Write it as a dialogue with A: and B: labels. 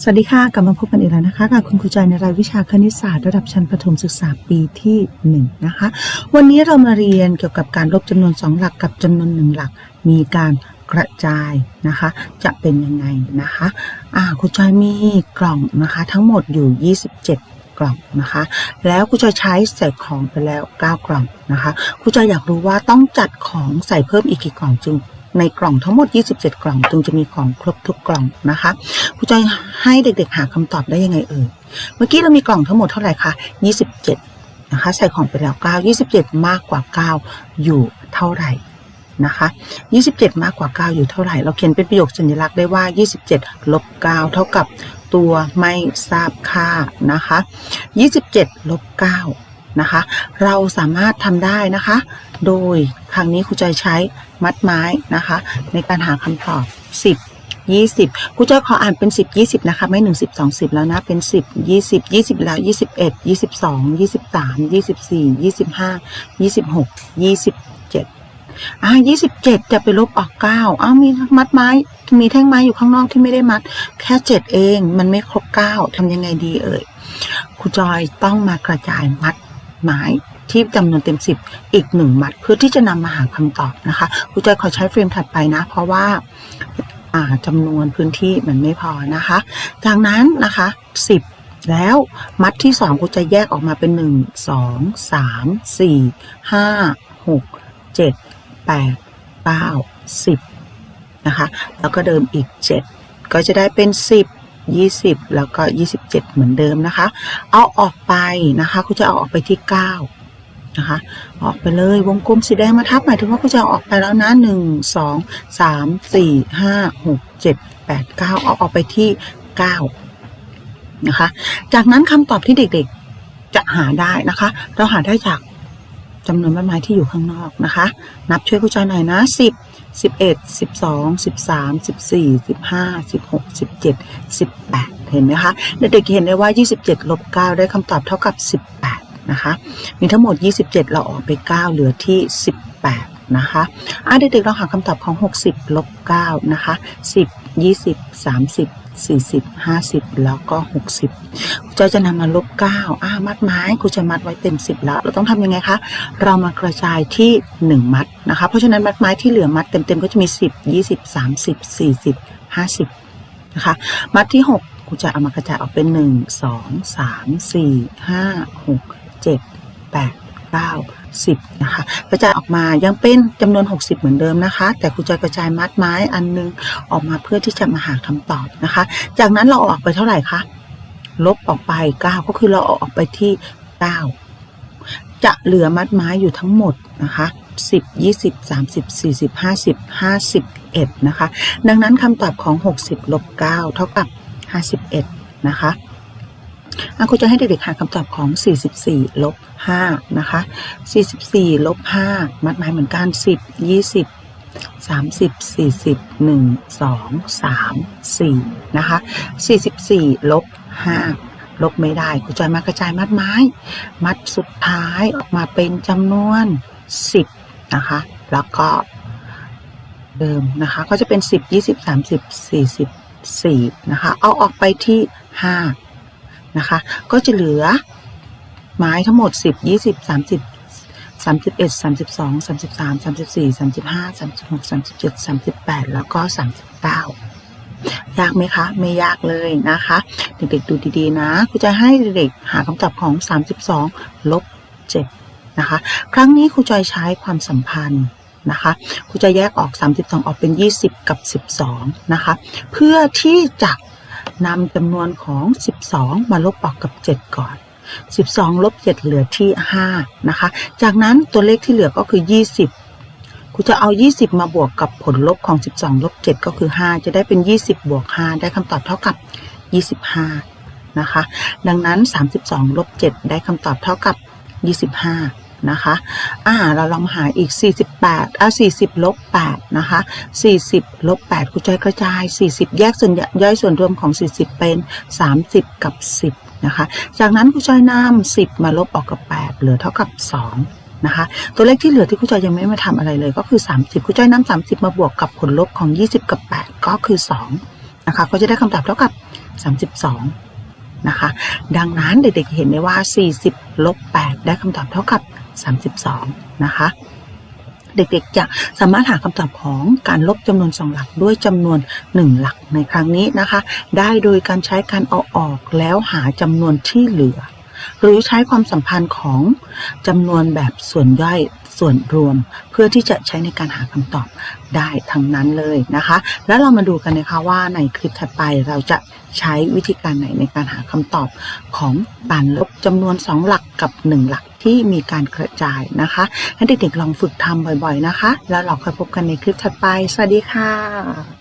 A: สวัสดีค่ะ กลับมาพบกันอีกแล้วนะคะกับคุณครูใจในรายวิชาคณิตศาสตร์ระดับชั้นประถมศึกษาปีที่1นะคะ วันนี้เรามาเรียนเกี่ยวกับการลบจำนวน 2 หลักกับจำนวน 1 หลัก มีการกระจายนะคะ จะเป็นยังไงนะคะอ่าครูจอยมีกล่องนะคะ ทั้งหมดอยู่ 27กล่องนะคะ แล้วครูจอยใช้ใส่ของไปแล้ว 9 กล่องนะคะครูจอยอยากรู้ว่าต้องจัดของใส่เพิ่มอีกกี่กล่องจึง ในกล่องทั้งหมด 27 กล่อง จึงจะมีของครบทุกกล่องนะคะครูจอยให้เด็กๆ หาคำตอบได้ยังไงเอ่ยเมื่อกี้เรามีกล่องทั้งหมดเท่าไหร่คะ27 นะคะ ใส่ของไปแล้ว 9 27 มากกว่า 9 อยู่เท่าไหร่นะคะ27 มากกว่า 9 อยู่เท่าไหร่ เราเขียนเป็นประโยคสัญลักษณ์ได้ว่า 27 ลบ 9 เท่ากับตัวไม่ทราบค่านะคะ 27 ลบ 9 นะคะ เราสามารถทำได้นะคะ โดยครั้งนี้ครูจอยใช้มัดไม้นะคะ ในการหาคำตอบ 10ยี่สิบครูจอยขออ่านเป็นสิบยี่สิบนะคะ ไม่หนึ่งสิบสองสิบแล้วนะ เป็นสิบยี่สิบยี่สิบแล้วยี่สิบเอ็ดยี่สิบสองยี่สิบสามยี่สิบสี่ยี่สิบห้ายี่สิบหกยี่สิบเจ็ดอ่ายี่สิบเจ็ดจะไปลบออกเก้าอ้าวมีมัดไม้ มีแท่งไม้อยู่ข้างนอกที่ไม่ได้มัด แค่เจ็ดเอง มันไม่ครบเก้าทำยังไงดีเอ่ยครูจอยต้องมากระจายมัด ไม้ที่จำนวนเต็มสิบอีกหนึ่งมัด เพื่อที่จะนำมาหาคำตอบนะคะครูจอยขอใช้เฟรมถัดไปนะ เพราะว่าอ่าจำนวนพื้นที่มันไม่พอนะคะ จากนั้นนะคะ 10แล้วมัดที่2กูจะแยกออกมาเป็น1 2 3 4 5 6 7 8 9 10นะคะ แล้วก็เดิมอีก7ก็จะได้เป็น10 20 แล้วก็ 27 เหมือนเดิมนะคะ เอาออกไปนะคะกูจะเอาออกไปที่ 9 นะคะ ออกไปเลยวงกลมสีแดงมาทับหมายถึงว่ากูจะเอาออกไปแล้วนะหนึ่งสองสามสี่ห้าหกเจ็ดแปดเก้าเอาออกไปที่เก้านะคะ จากนั้นคำตอบที่เด็กๆจะหาได้นะคะ เราหาได้จากจำนวนใบไม้ที่อยู่ข้างนอกนะคะ นับช่วยคุณจอยหน่อยนะสิบ สิบเอ็ดสิบสองสิบสามสิบสี่สิบห้าสิบหกสิบเจ็ดสิบแปดเห็นไหมคะเด็กๆเห็นได้ว่ายี่สิบเจ็ดลบเก้าได้คำตอบเท่ากับสิบแปดนะคะมีทั้งหมด 27 เราออกไป 9 เหลือที่ 18 นะคะอะเด็กๆเราหาคำตอบของ 60ลบ9นะคะ 10 20 30 40 50 แล้วก็ 60ครูจอยจะนำมาลบ9อะมัดไม้ครูจะมัดไว้เต็ม 10 แล้ว เราต้องทำยังไงคะ เรามากระจายที่ 1 มัดนะคะ เพราะฉะนั้นมัดไม้ที่เหลือมัดเต็มๆก็จะมี 10 20 30 40 50นะคะ มัดที่ 6ครูจะเอามากระจายออกเป็น 1 2 3 4 5 6 7 8 9 10นะคะกระจายออกมายังเป็นจำนวน 60 เหมือนเดิมนะคะ แต่ครูจะกระจายมัดไม้อันนึงออกมาเพื่อที่จะมาหาคำตอบนะคะ จากนั้นเราออกไปเท่าไหร่คะลบออกไป 9 ก็คือเราอออกไปที่ 9 จะเหลือมัดไม้อยู่ทั้งหมดนะคะ10 20 30 40 50 51 นะคะ ดังนั้นคำตอบของ 60 ลบ 9 เท่ากับ 51 นะคะอะครูจะให้เด็กๆหาคำตอบของ 44 ลบ 5นะคะ 44 ลบ 5 มัดหมายเหมือนกัน 10 20 30 40 1 2 3 4นะคะ 44 ลบ 5 ลบไม่ได้ครูจะมากระจายมัดไม้ มัดสุดท้ายออกมาเป็นจำนวน 10 นะคะ แล้วก็เดิมนะคะ ก็จะเป็น 10 20 30 44 นะคะ เอาออกไปที่ 5 นะคะ ก็จะเหลือ ไม้ทั้งหมด10 20 30 31 32 33 34 35 36 37 38แล้วก็39ยากไหมคะ ไม่ยากเลยนะคะ เด็กๆดูดีๆนะครูจะให้เด็กๆหาคำตอบของ 32ลบ7นะคะ ครั้งนี้ครูจอยใช้ความสัมพันธ์นะคะครูจะแยกออก 32 ออกเป็น 20 กับ 12 นะคะ เพื่อที่จะนำจำนวนของ 12 มาลบออกกับ 7 ก่อน 12ลบ7เหลือที่5นะคะ จากนั้นตัวเลขที่เหลือก็คือ 20ครูจะเอา 20 มาบวกกับผลลบของ 12 ลบ 7 ก็คือ 5 จะได้เป็น 20 บวก 5 ได้คำตอบเท่ากับ 25 นะคะ ดังนั้น 32 ลบ 7 ได้คำตอบเท่ากับ 25 นะคะ อ่า เราลองหาอีก 48 อ่า 40 ลบ 8 นะคะ 40 ลบ 8 ครูจอยกระจาย 40 แยกส่วนย่อยส่วนรวมของ 40 เป็น 30 กับ 10 นะคะ จากนั้นครูจอยนำ10มาลบออกกับ 8 เหลือเท่ากับ 2 นะคะ ตัวเลขที่เหลือที่ครูจอยยังไม่มาทำอะไรเลยก็คือ 30ครูจอยนำ30 มาบวกกับผลลบของ 20 กับ 8 ก็คือ 2 นะคะ ก็จะได้คำตอบเท่ากับ 32 นะคะ ดังนั้นเด็กๆเห็นได้ว่า 40 ลบ 8 ได้คำตอบเท่ากับ 32 นะคะ เด็กๆ จะสามารถหาคำตอบของการลบจำนวน 2 หลักด้วยจำนวน 1 หลักในครั้งนี้นะคะ ได้โดยการใช้การเอาออกแล้วหาจำนวนที่เหลือ หรือใช้ความสัมพันธ์ของจำนวนแบบส่วนย่อยส่วนรวมเพื่อที่จะใช้ในการหาคำตอบได้ทั้งนั้นเลยนะคะ แล้วเรามาดูกันนะคะว่าในคลิปถัดไปเราจะใช้วิธีการไหนในการหาคำตอบของการลบจำนวน 2 หลักกับ 1 หลัก ที่มีการกระจายนะคะให้เด็กๆลองฝึกทำบ่อยๆนะคะ แล้วเราค่อยพบกันในคลิปถัดไป สวัสดีค่ะ